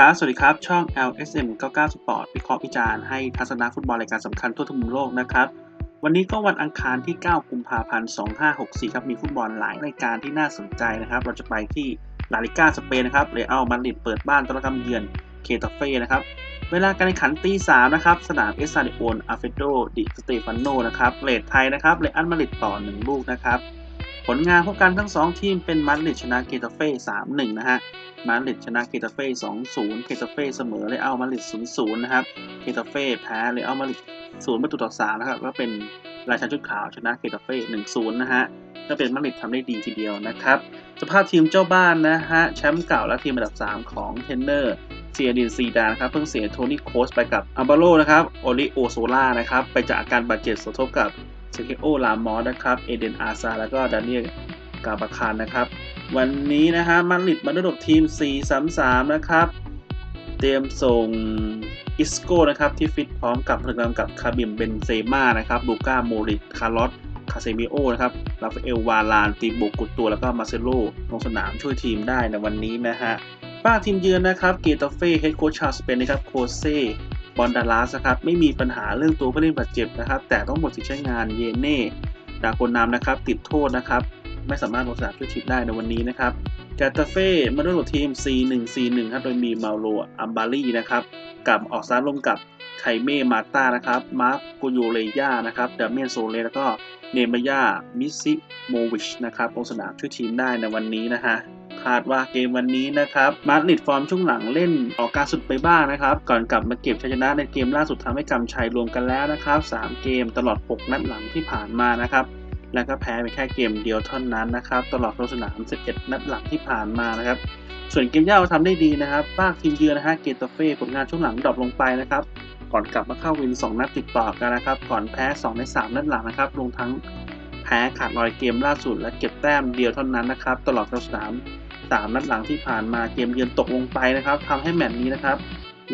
ครับ สวัสดีครับ ช่อง LSM 99 Sport วิเคราะห์วิจารณ์ให้ทัศนะฟุตบอลรายการสำคัญทั่วทุกมุมโลกนะครับ วันนี้ก็วันอังคารที่ 9 กุมภาพันธ์ 2564 ครับ มีฟุตบอลหลายรายการที่น่าสนใจนะครับ เราจะไปที่ลาลิก้าสเปนนะครับเรอัลมาดริดเปิดบ้านต้อนรับเยือนเคตาเฟ่นะครับ เวลาการแข่งขันตี3นะครับ สนามเอสซาดิโอนอาเฟโดดิสเตฟานโนนะครับเลทไทยนะครับเรอัลมาดริดต่อ 1 ลูกนะครับ ผลงานพบกันทั้ง 2 ทีมเป็นมาดริดชนะเกตาเฟ่3-1 นะฮะ มาดริดชนะเกตาเฟ่2-0เกตาเฟ่เสมอเรอัลมาดริด0-0นย์ศูนย์นะครับเกตาเฟ่แพ้เรอัลมาดริด0ประตูต่อ3นะครับก็เป็นราชันชุดขาวชนะเกตาเฟ่1-0นย์นะฮะก็เป็นมาดริดทำได้ดีทีเดียวนะครับ สภาพทีมเจ้าบ้านนะฮะแชมป์เก่าและทีมอันดับ 3 ของเทนเนอร์เซียดินซีดานะครับเพิ่งเสียโทนี่โคสไปกับอัมบาโลนะครับโอริโอโซล่านะครับไปจากอาการบาดเจ็บสมทบกับเซเคโอลามอสนะครับเอเดนอาซาแล้วก็ดานิเอลกาบาคานนะครับ วันนี้นะฮะมาดริดมาด้วยทีม 4-3-3 นะครับ เตรียมส่งอิสโก้นะครับ ที่ฟิตพร้อมกับพลังกับคาบิมเบนเซม่านะครับลูก้าโมริตคาร์ลอสคาเซมิโอนะครับราฟาเอลวาลานตีบุกกุดตัวแล้วก็มาเซโลลงสนามช่วยทีมได้ในวันนี้นะฮะป้าทีมเยือนนะครับเกตาเฟ่เฮดโค้ชชาวสเปนนะครับโคเซบอนดาลาสนะครับไม่มีปัญหาเรื่องตัวผู้เล่นบาดเจ็บนะครับ แต่ต้องหมดสิทธิ์ใช้งานเยเน่ดาโกนามนะครับ ติดโทษนะครับ ไม่สามารถลงสนามช่วยทีมได้ในวันนี้นะครับกาตาเฟ่มาด้วยทีม C1C1 ครับ โดยมีมาโลอัมบารีนะครับ กับออกซ้ายลงกับไคเม่ มาตานะครับ มาร์กุโยเลย่านะครับดาเมียนโซเลแล้วก็เนมายา มิซิโมวิช นะครับ ลงสนามช่วยทีมได้ในวันนี้นะฮะคาดว่าเกมวันนี้นะครับ มาดริดฟอร์มช่วงหลังเล่นออกการสุดไปบ้างนะครับ ก่อนกลับมาเก็บชัยชนะในเกมล่าสุดทำให้กำชัยรวมกันแล้วนะครับ 3 เกมตลอด 6 นัดหลังที่ผ่านมานะครับ แล้วก็แพ้ไปแค่เกมเดียวเท่านั้นนะครับ ตลอดลงสนาม 11 นัดหลังที่ผ่านมานะครับ ส่วนเกมเย่าทำได้ดีนะครับฝากทีมเยือนนะฮะเกตาเฟ่ผลงานช่วงหลังดรอปลงไปนะครับ ก่อนกลับมาเข้าวิน 2 นัดติดต่อกันนะครับ ก่อนแพ้ 2 ใน 3 นัดหลังนะครับลงทั้งแพ้ขาดลอยเกมล่าสุดและเก็บแต้มเดียวเท่านั้นนะครับ ตลอดลงสนาม 3 นัดหลังที่ผ่านมาเกมเยือนตกลงไปนะครับทำให้แมตช์นี้นะครับ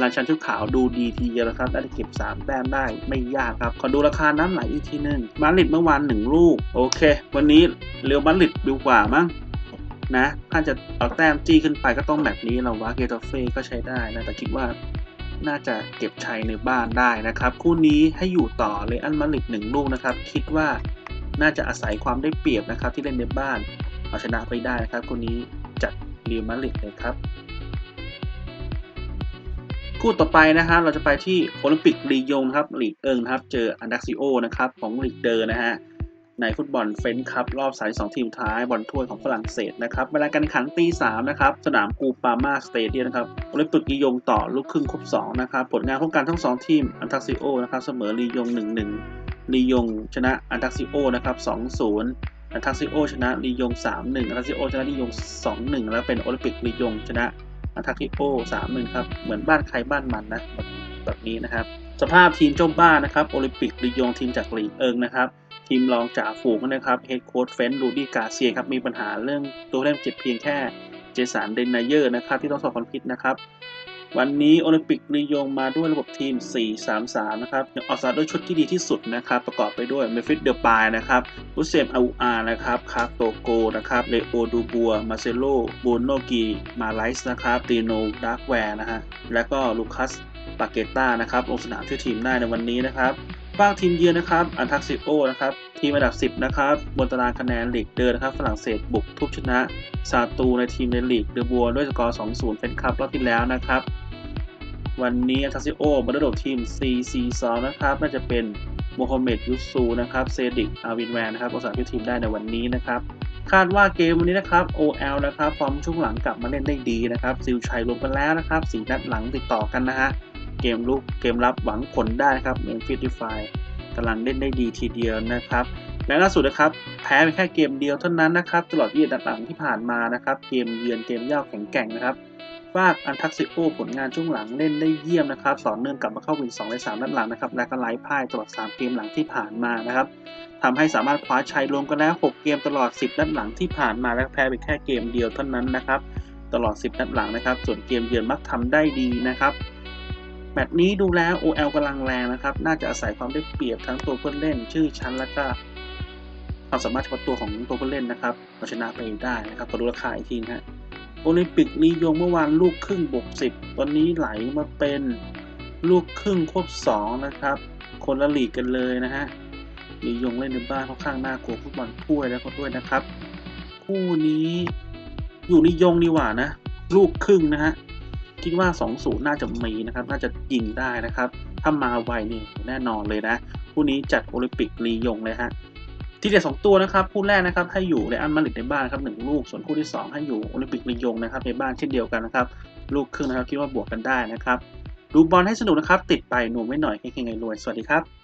ราชันชุดขาวดูดีทีเดียวนะครับได้เก็บ 3 แต้มได้ไม่ยากครับ ขอดูราคาน้ำไหลอีกทีหนึ่งมาดริดเมื่อวาน 1 ลูก โอเค วันนี้เรียวมาดริดดีกว่ามั้งนะถ้าจะเอาแต้มจี้ขึ้นไปก็ต้องแบบนี้เราว่าเกตาเฟ่ก็ใช้ได้นะ แต่คิดว่าน่าจะเก็บชัยในบ้านได้นะครับ คู่นี้ให้อยู่ต่อเลยอันมาดริด1ลูกนะครับ คิดว่าน่าจะอาศัยความได้เปรียบนะครับที่เล่นในบ้านเอาชนะไปได้นะครับคู่นี้จัดเรียวมาดริดเลยครับ คู่ต่อไปนะฮะเราจะไปที่โอลิมปิกลียงครับลีกเอิงครับ เจออันดักซิโอนะครับของลีกเดอร์นะฮะในฟุตบอลเฟนคัพรอบสาย2ทีมท้ายบอลถ้วยของฝรั่งเศสนะครับเวลาการขันตี3นะครับสนามกูปามาสเตเดียมนะครับโอลิมปิกลียงต่อลูกครึ่งครบ2นะครับผลงานพบกันทั้ง2ทีมอันดักซิโอนะครับเสมอลียง1-1ลียงชนะอันดักซิโอนะครับ2-0อันดักซิโอชนะลียง 3-1อันดักซิโอชนะลียง 2-1 แล้วเป็นโอลิมปิกลียงชนะ ทักทิโอสามหนึ่งครับ เหมือนบ้านใครบ้านมันนะแบบนี้นะครับ สภาพทีมเจ้าบ้านนะครับ โอลิมปิกลียงทีมจากลีกเอิงนะครับ ทีมรองจ่าฝูงนะครับเฮดโค้ชเฟนดูดี้กาเซียครับ มีปัญหาเรื่องตัวเล่นเจ็บเพียงแค่เจสันเดนนเยอร์นะครับ ที่ต้องสอบความคิดนะครับ วันนี้โอลิมปิกลียงมาด้วยระบบทีม 4-3-3 นะครับออกสตาร์ด้วยชุดที่ดีที่สุดนะครับ ประกอบไปด้วยเมฟิสเดอปายนะครับอุเซมอาอูอานะครับ คาโตโกนะครับเลโอดูบัว มาเซโลบูโนกี มาไลส์นะครับตีโนดาร์กแวร์นะฮะ และก็ลูคัสปาเกต้านะครับ ลงสนามช่วยทีมได้ในวันนี้นะครับ ฝากทีมเยือนนะครับอันทักซิโอนะครับทีมอันดับ 10 นะครับบนตารางคะแนนลีกเดินนะครับฝรั่งเศสบุกทุบชนะซาตูในทีมในลีกเดอบัวด้วยสกอร์ 2-0 เป็นคัพรอบที่แล้วนะครับ วันนี้อันทักซิโอมาด้วยทีม CC2 นะครับน่าจะเป็นโมฮัมเหม็ดยูซูนะครับเซดิกอาวินแวนนะครับลงสามช่ทีมได้ในวันนี้นะครับคาดว่าเกมวันนี้นะครับ OL นะครับฟอร์มช่วงหลังกลับมาเล่นได้ดีนะครับซิลชัยรวมกันแล้วนะครับสีนัดหลังติดต่อกันนะฮะ เกมลุกเกมรับหวังผลได้นะครับเมนฟิสติฟายกำลังเล่นได้ดีทีเดียวนะครับและล่าสุดนะครับแพ้ไปแค่เกมเดียวเท่านั้นนะครับ ตลอดยี่นัดหลังที่ผ่านมานะครับ เกมเยือนเกมเย่าแข็งแกร่งนะครับฝากอันทักซิโอผลงานช่วงหลังเล่นได้เยี่ยมนะครับต่อเนื่องกลับมาเข้าวิน2ใน3นัดหลังนะครับและก็ไล่พ่ายตลอด 3 เกมหลังที่ผ่านมานะครับทำให้สามารถคว้าชัยรวมกันแล้ว 6 เกมตลอด 10 นัดหลังที่ผ่านมาและแพ้ไปแค่เกมเดียวเท่านั้นนะครับ ตลอด 10 นัดหลังนะครับ ส่วนเกมเยือนมักทำได้ดีนะครับ แมตช์นี้ดูแล้ว OL กำลังแรงนะครับ น่าจะอาศัยความได้เปรียบทั้งตัวผู้เล่น ชื่อชั้นและก็ความสามารถเฉพาะตัวของตัวผู้เล่นนะครับเอาชนะไปได้นะครับขอดูราคาอีกทีนะฮะโอลิมปิกลียงเมื่อวานลูกครึ่งบวกสิบตอนนี้ไหลมาเป็นลูกครึ่งควบสองนะครับ คนละหลีกกันเลยนะฮะลียงเล่นในบ้านค่อนข้างน่ากลัวฟุตบอลถ้วยแล้วก็ด้วยนะครับ คู่นี้อยู่ลียงดีกว่านะ ลูกครึ่งนะฮะ คิดว่า 2-0 น่าจะมีนะครับ น่าจะยิงได้นะครับ ถ้ามาไวนี่แน่นอนเลยนะคู่นี้จัดโอลิมปิกลียงเลยฮะทีเด็ดสองตัวนะครับคู่แรกนะครับให้อยู่ในอันมาริดในบ้านครับหนึ่งลูก ส่วนคู่ที่ 2 ให้อยู่โอลิมปิกลียงนะครับในบ้านเช่นเดียวกันนะครับลูกครึ่งนะครับคิดว่าบวกกันได้นะครับดูบอลให้สนุกนะครับ ติดไปหนูไม่หน่อยเฮงๆรวยสวัสดีครับ